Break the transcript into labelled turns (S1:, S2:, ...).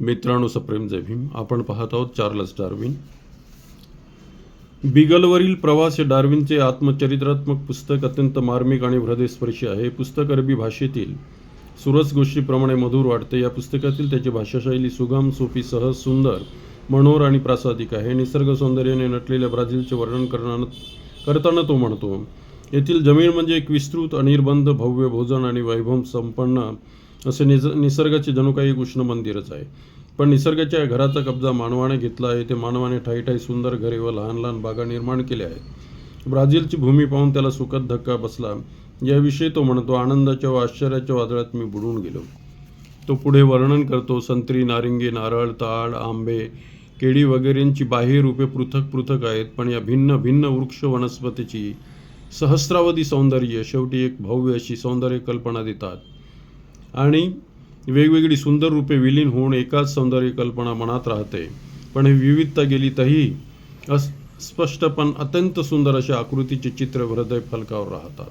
S1: मित्रांनो सप्रेम जय भीम. आपण पाहत आहोत चार्लस डार्विन. बिगलवरील प्रवास हे डार्विनचे आत्मचरित्रात्मक पुस्तक अत्यंत मार्मिक आणि हृदयस्पर्शी आहे. पुस्तक अरबी भाषेतील सुरस गोष्टीप्रमाणे मधुर वाटते. या पुस्तकातील त्याची भाषाशैली सुगम सोपी सहज सुंदर मनोहर आणि प्रासादिक आहे. निसर्ग सौंदर्याने नटलेल्या ब्राझीलचे वर्णन करणं करताना तो म्हणतो येथील जमीन म्हणजे एक विस्तृत अनिर्बंध भव्य भोजन आणि वैभव संपन्न असे निस निसर्गाचे जणू काही एक उष्ण मंदिरच आहे. पण निसर्गाच्या घराचा कब्जा मानवाने घेतला आहे. ते मानवाने ठाईठाई सुंदर घरे व लहान लहान बागा निर्माण केल्या आहेत. ब्राझीलची भूमी पाहून त्याला सुखद धक्का बसला. याविषयी तो म्हणतो आनंदाच्या व आश्चर्याच्या वादळात मी बुडून गेलो. तो पुढे वर्णन करतो संत्री नारिंगी नारळ ताड आंबे केळी वगैरेंची बाह्य रूपे पृथक पृथक आहेत पण या भिन्न भिन्न वृक्ष वनस्पतीची सहस्रावधी सौंदर्य शेवटी एक भव्य अशी सौंदर्य कल्पना देतात. आणि वेगवेगळी सुंदर रूपे विलीन होऊन एकाच सौंदर्य कल्पना मनात राहते. पण ही विविधता गेली तही अस्पष्ट पण अत्यंत सुंदर अशा आकृतीचे चित्र हृदय फलकावर राहतात.